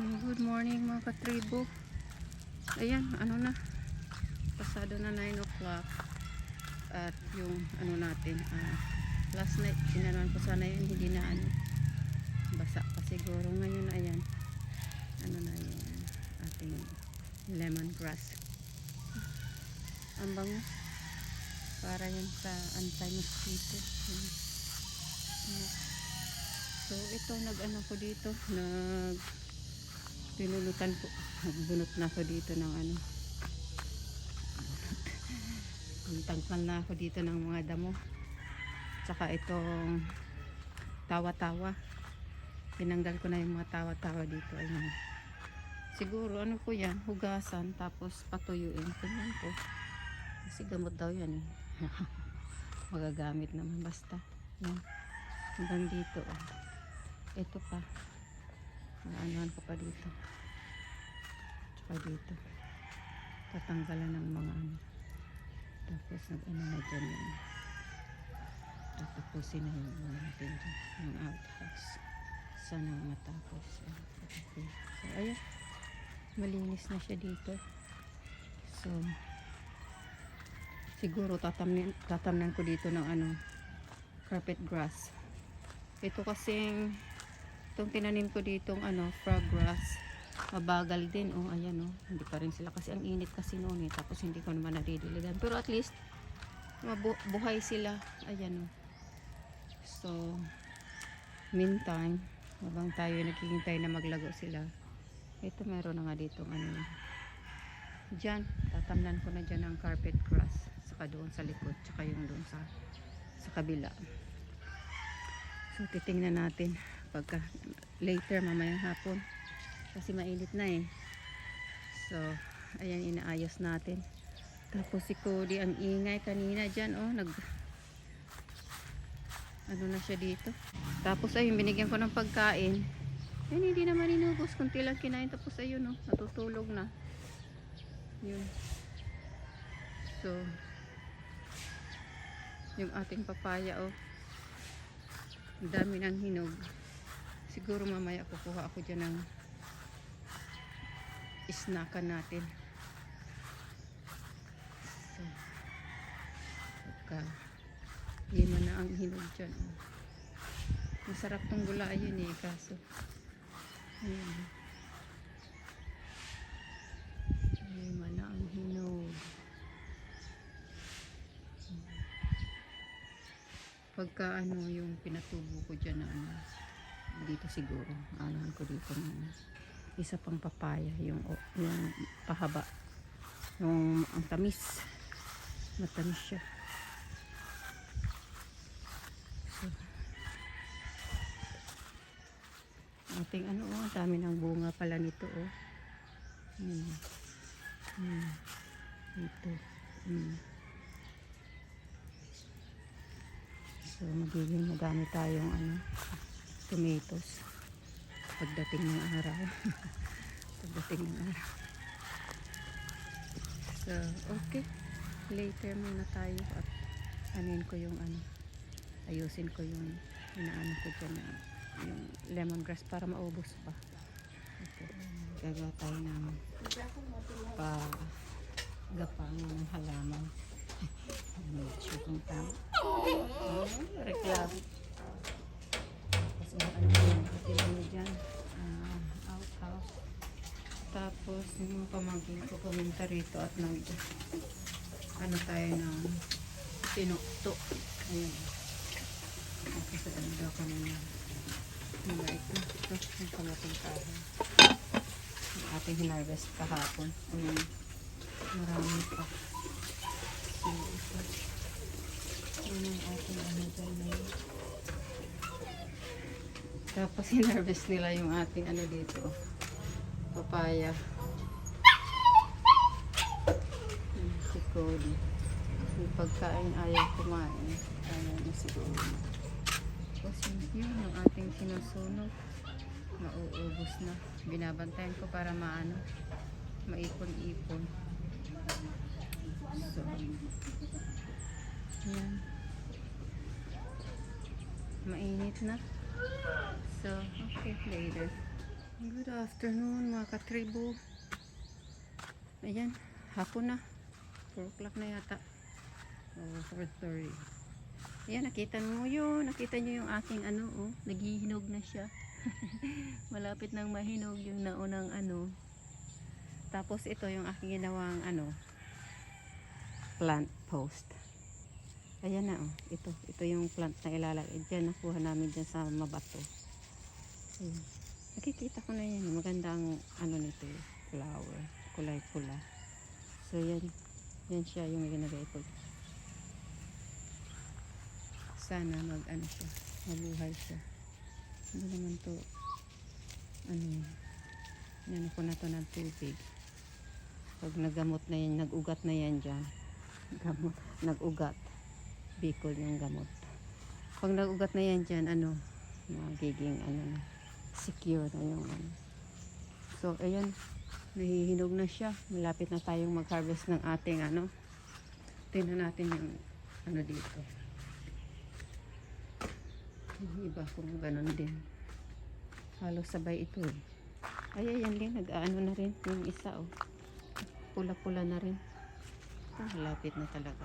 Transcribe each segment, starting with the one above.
Good morning mga katribo. Ayan, ano na. Pasado na 9 o'clock. At yung ano natin, ah, last night, inanon ko sana yun, hindi na ano. Basa pa siguro. Ngayon, ayan. Ano na yung ating lemongrass. Ang bango. Para yan sa anti-mosquito. So, ito, nag-ano ko dito, nag pinunutan ko, nagbunot na ako dito ng ano, tangkal na ako dito ng mga damo. Tsaka itong tawa-tawa. Tinanggal ko na yung mga tawa-tawa dito. Ayan. Siguro, ano po yan, hugasan, tapos patuyuin. Tingnan ko. Kasi gamot daw yan eh. Magagamit naman basta. Yan. Hanggang dito. Ito pa. Maanuhan ko pa dito. Tsaka dito. Tatanggalan ng mga ano. Tapos nag-ano na dyan yun. Tatapusin na yung ano natin dyan. Yung outhouse. Sana matapos. Okay. So, ayan. Malinis na siya dito. So, siguro tatamnan, tatamnan ko dito ng ano, carpet grass. Ito kasing itong tinanim ko ditong ano, frog grass. Mabagal din. Oh, ayan oh. Hindi pa rin sila kasi ang init kasi noon eh. Tapos hindi ko naman nadidiligan. Pero at least mabu- buhay sila. Ayan oh. So, meantime, habang tayo naghihintay na maglago sila, ito meron na nga dito ano. Diyan, tatamnan ko na dyan ang carpet grass. Saka doon sa likod. Tsaka yung doon sa, sa kabila. So, titingnan natin pagka later mamayang hapon. Kasi mainit na eh. So ayan inaayos natin. Tapos si Cody ang ingay kanina dyan oh nag ano na siya dito. Tapos ayun binigyan ko ng pagkain. Ayun hindi naman inubos kunti lang kinain. Tapos ayun oh natutulog na. Yun. So yung ating papaya oh dami ng hinog siguro mamaya kukuha ako dyan ng snackan natin. So pagka lima na ang hinog dyan oh. masarap tong gulayan eh kaso. Ayan. Ang hinog. Pagka ano yung pinatubo ko dyan na ano dito siguro anuhan ko dito ng isa pang papaya yung, yung pahaba yung ang tamis matamis siya so, ating ano oh dami ng bunga pala nito oh hmm. Hmm. ito hmm. so magiging madami tayong ano tomatoes pagdating ng araw. Pagdating ng araw. So okay. Later muna tayo at anin ko yung ano ayusin ko yung inaano ko dyan na yung lemongrass para maubos pa. Okay. gagawa tayo ng pa gapang ng halaman. Medyo kung tama. Oh, reklamo yung ano yun, pati mo dyan, ah, outhouse. Tapos yung mga pamangkin ko pumunta rito at nag, ano tayo ng tinukto. Ayan. Tapos sa ano daw kami na mga ito, ito, yung kamating kahoy. Yung ating hinarvest kahapon. Ayan. Marami pa. So, ito. Yun ang ating ano dyan na yun. Tapos hinarvest nila yung ating ano dito. Papaya. Si Cody. Yung pagkain ayaw kumain. Ayaw na siguro. Tapos yun yung ating sinusunog. Mauubos na. Binabantayan ko para maano. Maipon-ipon. So, yan. Mainit na. So, okay, later. Good afternoon mga katribo. Ayan, hapon na. 4 o'clock na yata. O, 4.30. Ayan, nakita mo yun. Nakita nyo yung aking ano, oh. Naghihinog na siya. Malapit nang mahinog yung naunang ano. Tapos ito yung aking ginawang ano, plant post. Ayan na, oh. Ito, ito yung plant na ilalagay. Diyan, nakuha namin dyan sa mabato. Ayan. Nakikita ko na yan. Maganda ang ano nito eh, flower. Kulay pula. So yan. Yan siya yung ginagay ko. Sana mag ano siya. Mabuhay siya. Hindi naman to ano. Yan ako na to ng tubig. Pag nagamot na yan, nag-ugat na yan dyan. Gamot, nag-ugat. Bicol yung gamot. Pag nag-ugat na yan dyan, ano, magiging ano na, secure na yung ano. So, ayan, nahihinog na siya. Malapit na tayong mag-harvest ng ating ano. Tingnan natin yung ano dito. Yung iba kung ganun din. Halos sabay ito eh. Ay, ayan din, nag-ano na rin. Yung isa oh. Pula-pula na rin. Ah, malapit na talaga.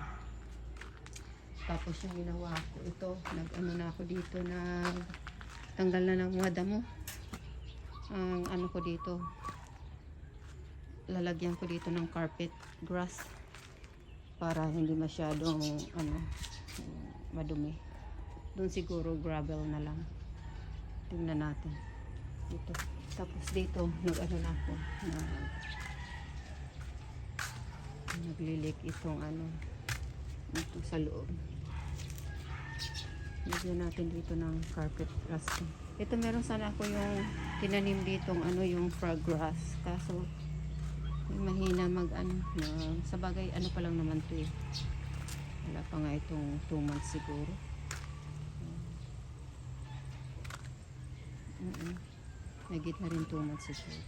Tapos yung ginawa ko, ito, nag-ano na ako dito, nag tanggal na ng mga damo. Ang ano ko dito, lalagyan ko dito ng carpet grass para hindi masyadong ano madumi. Doon siguro gravel na lang. Tingnan natin. Dito. Tapos dito, nag-ano na ako. Na, naglilik itong ano dito sa loob. Lagyan natin dito ng carpet grass. Ito meron sana ako yung tinanim ditong ano yung frog grass. Kaso mahina mag ano na, sa bagay ano pa lang naman to eh. Wala pa nga itong 2 months siguro. Mm -mm. Nagit na rin 2 months siguro.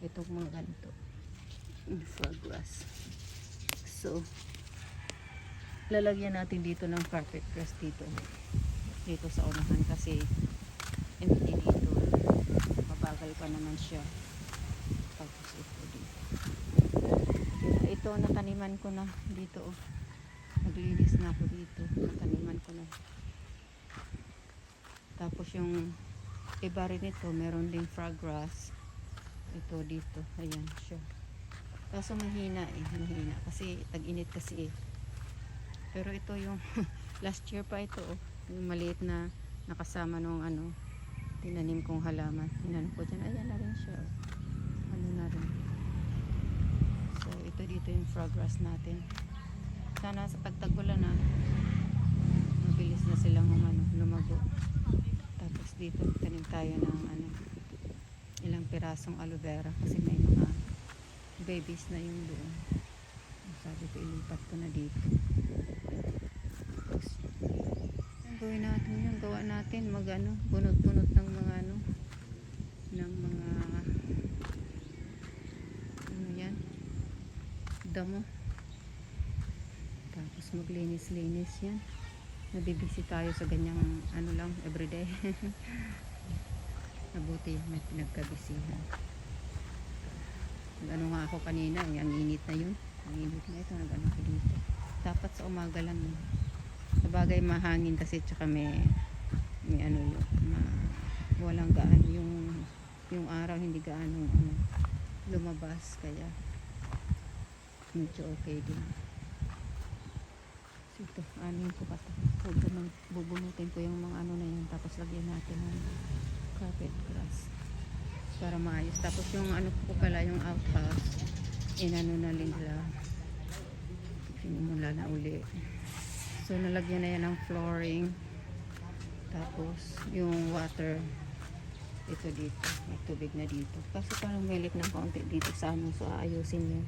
Itong mga ganito. Frog grass. So, lalagyan natin dito ng carpet grass dito dito sa unahan kasi empty dito mabagal pa naman siya. Tapos ito dito. Ito nataniman ko na dito oh. naglinis na ako dito. Nataniman ko na. Tapos yung iba rin ito meron ding frog grass ito dito ayan siya. Kaso mahina eh mahina. Kasi tag-init kasi eh. Pero ito yung last year pa ito oh. Yung maliit na nakasama nung ano tinanim kong halaman. Tinanong ko dyan. Ayan na rin siya. oh. Ano na rin. So ito dito yung frog grass natin. Sana sa pagtagulan na mabilis na silang umano, lumago. Tapos dito tanim tayo ng ano ilang pirasong aloe vera kasi may mga babies na yung doon. Sabi ko ilipat ko na dito. Tapos, gawin natin yun, gawa natin, mag ano, bunot-bunot ng mga ano, ng mga, ano yan, damo. Tapos maglinis-linis yan. Nabibisi tayo sa ganyang, ano lang, everyday. Nabuti, may pinagkabisihan. Ano nga ako kanina, eh, ang init na yun. Ang init na ito, nag-ano ko dito. Dapat sa umaga lang yun. Sa bagay mahangin kasi tsaka may may ano yun, ma, walang gaano yung yung araw hindi gaano ano, lumabas kaya medyo okay din. So ito, anin ko pa ito. Bubunot, bubunutin ko yung mga ano na yan tapos lagyan natin ng carpet grass para maayos. Tapos yung ano ko pala, yung outhouse, inano na nila. Sinimula na uli. So, nalagyan na yan ng flooring. Tapos, yung water, ito dito. May tubig na dito. Kaso parang melik ng kaunti dito sa ano. So, aayusin yun.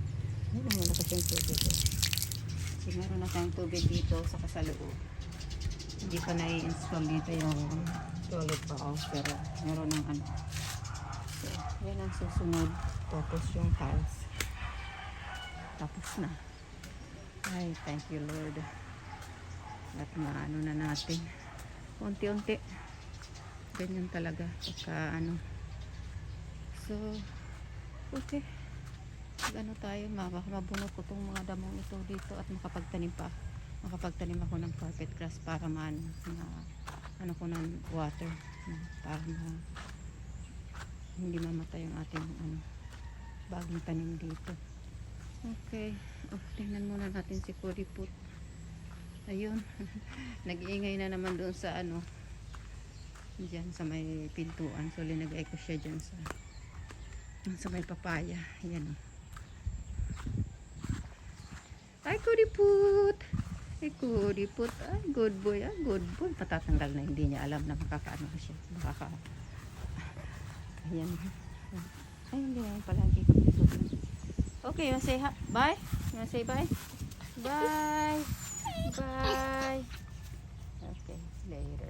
Meron mo na kasi yung tubig. Eh. Kasi meron na tayong tubig dito sa kasaloob. Hindi pa na-install dito yung toilet bowl. Pero, meron ng ano. So, yan ang susunod. Tapos yung tiles. Tapos na. Ay, thank you Lord. At maano na natin. Unti-unti. Ganyan talaga. Pagka ano. So, okay. Mag-ano tayo, baka mabunot ko tong mga damong ito dito at makapagtanim pa. Makapagtanim ako ng carpet grass para man na ano ko ng water para ma hindi mamatay ang ating ano bagong tanim dito. Okay. Oh, tingnan muna natin si Puriput. Ayun. Nag-iingay na naman doon sa ano Diyan sa may pintuan. So, linagay ko siya dyan sa sa may papaya. Yan o. Ay, Kuriput! Ay, Kuriput. Ay, good boy. Ay, good boy. Patatanggal na hindi niya alam na makakaano na siya. Makaka... Ayan. Ay, hindi naman pala. Okay, you say bye? You say bye? Bye! Bye! Okay, later.